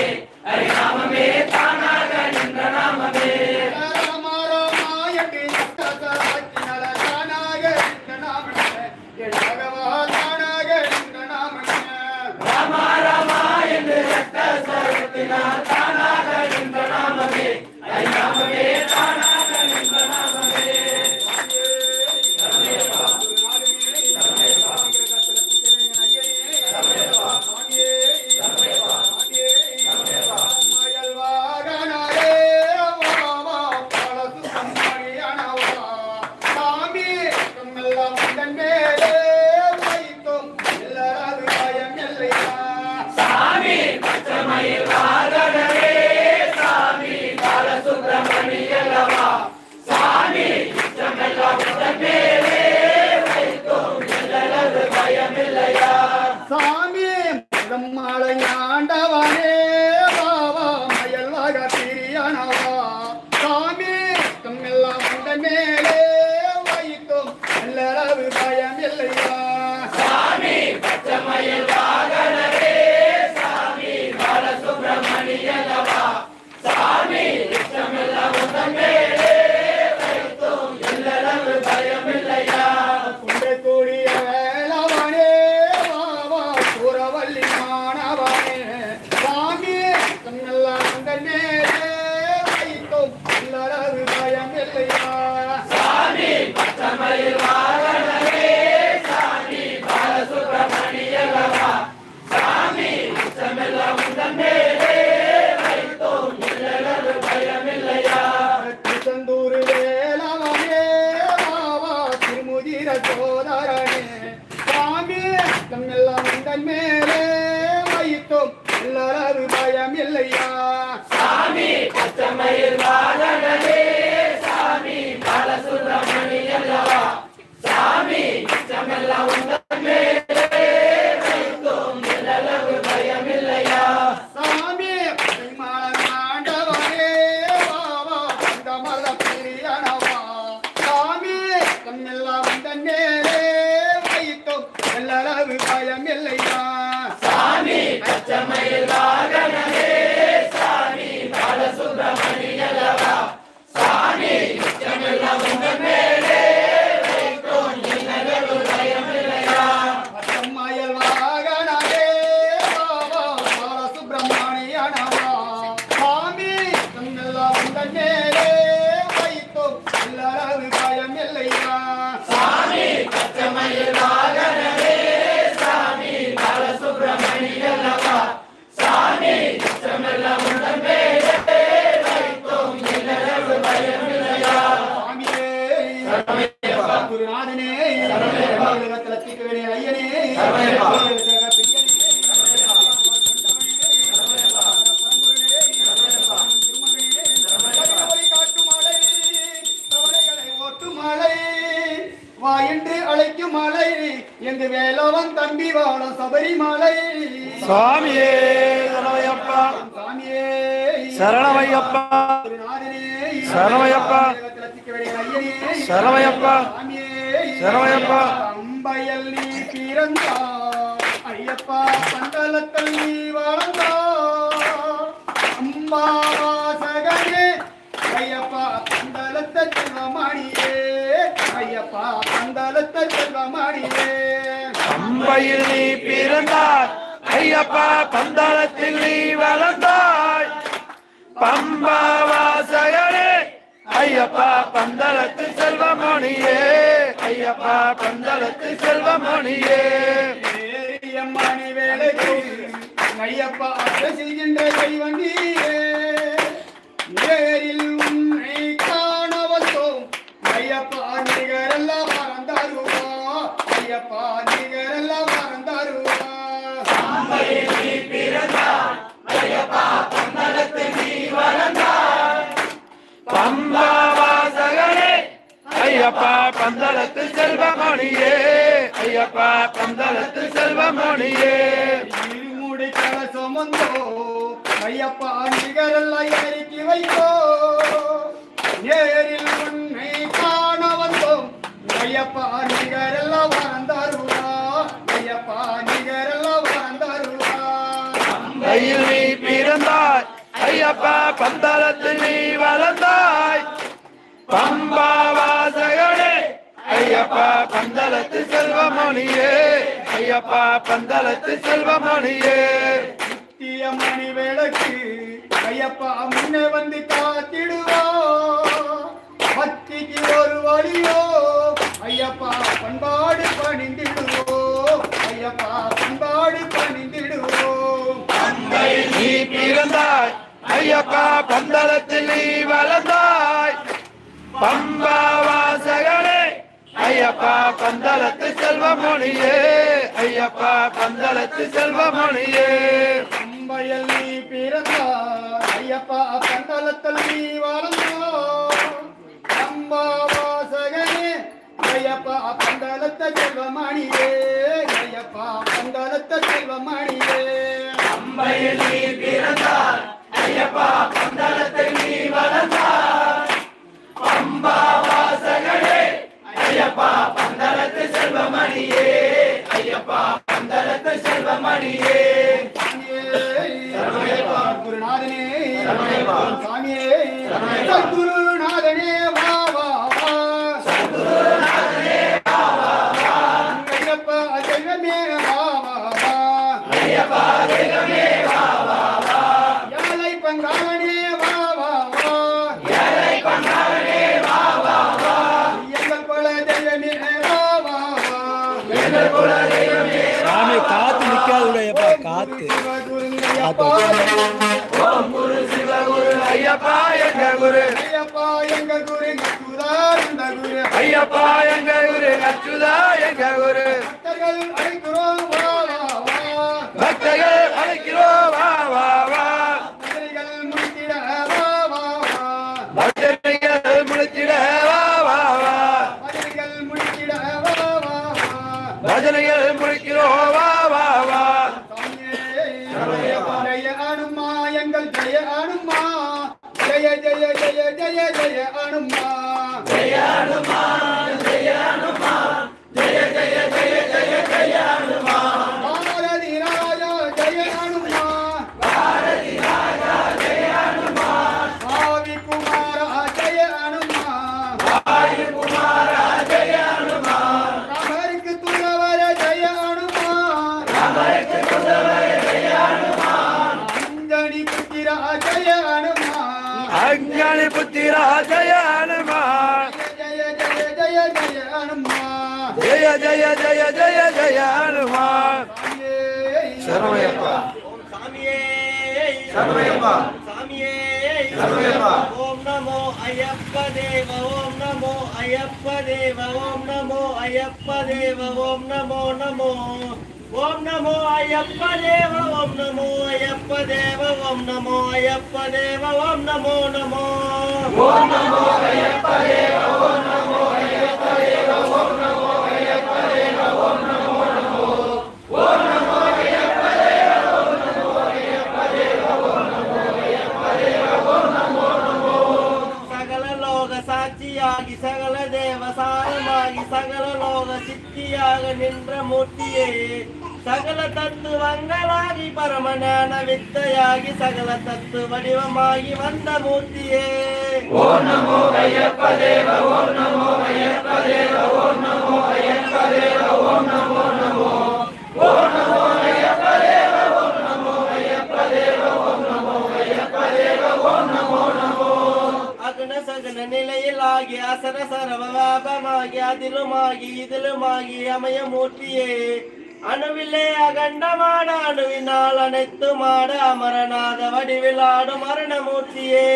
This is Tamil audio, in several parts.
¡Ahí! தான் பயமில்லையா? சாமி பச்சமையில் வாகனமே. வா என்று அழைக்கும் மலை. எங்கு வேலவன் தம்பி வாழும் சபரிமலை சுவாமியே சரணையப்பா சுவாமியே சரணமையப்பா. சரணமையப்பா. சரணமையப்பா. சரணமையப்பா. அம்பையல் நீ பிறந்தா ஐயப்பா மண்டலத்தை மதுரையில் நீ பிறந்தாய். ஐயப்பா பந்தளத்தில் நீ வளர்ந்தாய். பம்பா வாசகரே ஐயப்பா பந்தளத்து செல்வமணியே. ஐயப்பா பந்தளத்து செல்வமணியே. மணி வேலைக்கு ஐயப்பா அருள் செய்கின்ற தெய்வம் நீயே. நேரில் உன்னை காண வந்தோம். ஐயப்பா நிகரெல்லாம் மறந்தாருவா ஐயப்பா நிகர் ஐயப்பா பந்தளத்து செல்வமணியே ஐயப்பா பந்தளத்து செல்வமணியே. இருமுடி தல சுமந்தோ ஐயப்பா நிகரெல்லாம் ஏறிக்கி வைத்தோ நேரில் உன்னை காண வந்தோம் ஐயப்பா நிகரெல்லாம் வந்த ஐயப்பா பந்தளத்தில் நீ வளர்ந்தாய். பம்பா வாசகனே ஐயப்பா பந்தளத்து செல்வமணியே. ஐயப்பா பந்தளத்து செல்வமணியே. நித்திய மணி விளக்கு ஐயப்பா முன்னே வந்து காத்திடுவோ. பக்திக்கு ஒரு வழியோ ஐயப்பா பண்பாடு பணிந்திடுவோ. ஐயப்பா பந்தளத்தில் நீ வளர்ந்தாய். பம்பா வாசகனே ஐயப்பா பந்தளத்து செல்வமணியே ஐயப்பா பந்தளத்து செல்வமணியே அம்பையில் நீ பிறந்தாய். ஐயப்பா பந்தளத்தில் நீ வாழ்ந்தோ அம்பா வாசகனே ஐயப்பா பந்தளத்த செல்வமணியே. ஐயப்பா பந்தளத்த செல்வமணியே. அம்பையில் நீ பிறந்தாய். பந்தளத்தில் நீ வளர்ந்தாய் பம்பா வாசகனே ஐயப்பா பந்தளத்து செல்வமணியே. ஐயப்பா பந்தளத்து செல்வமணியே. குருநாதனே சாமியே. சத்குருநாதனே வா வா வா. ஐயப்பா தெய்வமே வா வா வா ஐயப்பா எங்க குரு? ஐயப்பா எங்க குரு? சுதா இந்த குரு. ஐயப்பா எங்க குரு? அச்சுதா எங்க குரு? பக்தர்கள் அழைக்கிறோம் வா வா வா. பக்தர்கள் அழைக்கிறோம் வா வா வா. பக்தர்கள் முடித்திட வா வா வா. பக்தர்கள் முடித்திட வா வா வா. பக்தர்கள் முடித்திட வா வா வா. பஜனைகள் முடிக்கிறோம் வா அஞ்ஞானி புத்திரா ஜய ஹனுமா ஜெய ஜெய ஜெய ஜெய அனுமா ஜய ஜய ஜய ஜய ஜய ஹனுமா சரவணையப்பா சாமியே சரவணையப்பா சாமியே சரவணையப்பா ஓம் நமோ ஐயப்ப தேவ ஓம் நமோ. ஐயப்ப தேவ ஓம் நமோ ஐயப்ப தேவ ஓம் நமோ நமோ ஓம் நமோ ஐயப்ப தேவ ஓம் நமோ ஐயப்ப தேவ ஓம் நமோ ஐயப்ப தேவ ஓம் நமோ நமோ சகல லோக சாட்சியாகி சகல தேவசாரமாகி சகல லோக சித்தியாக நின்ற மூர்த்தியே சகல தத்துவங்களாகி பரமஞான வித்தையாகி சகல தத்து வடிவமாகி வந்த மூர்த்தியே. அகன சகன நிலையிலாகி அசர சரவ வாபமாகி அதிலுமாகி இதிலுமாகி அமய மூர்த்தியே. அணுவிலே அகண்டமான அணுவினால் அனைத்து மாட அமரநாத வடிவில் ஆடும் மரணமூர்த்தியே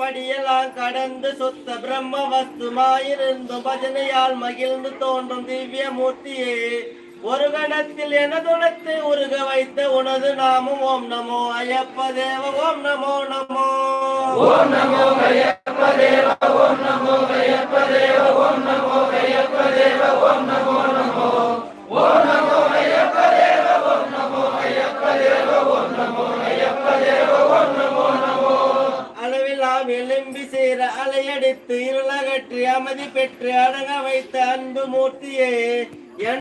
படியெல்லாம் கடந்து சுத்த பிரம்ம வஸ்துமாயிருந்தும் பஜனையால் மகிழ்ந்து தோன்றும் திவ்ய மூர்த்தியே ஒரு கணத்தில் எனதுணத்தை உருக வைத்த உனது நாமம் ஓம் நமோ ஐயப்ப தேவ ஓம் நமோ நமோ ஓம் நமோ ஐயப்ப தேவ ஓம் நமோ ஐயப்ப தேவ ஓம் நமோ ஐயப்ப தேவ ஓம் நமோ நமோ ஓம் நமோ ஐயப்ப தேவ ஓம் நமோ ஐயப்ப தேவ ஓம் நமோ ஐயப்ப தேவ ஓம் நமோ நமோ அளவில்லாம் எலும்பி சேர அலையடித்து இருளகற்றி அமைதி பெற்று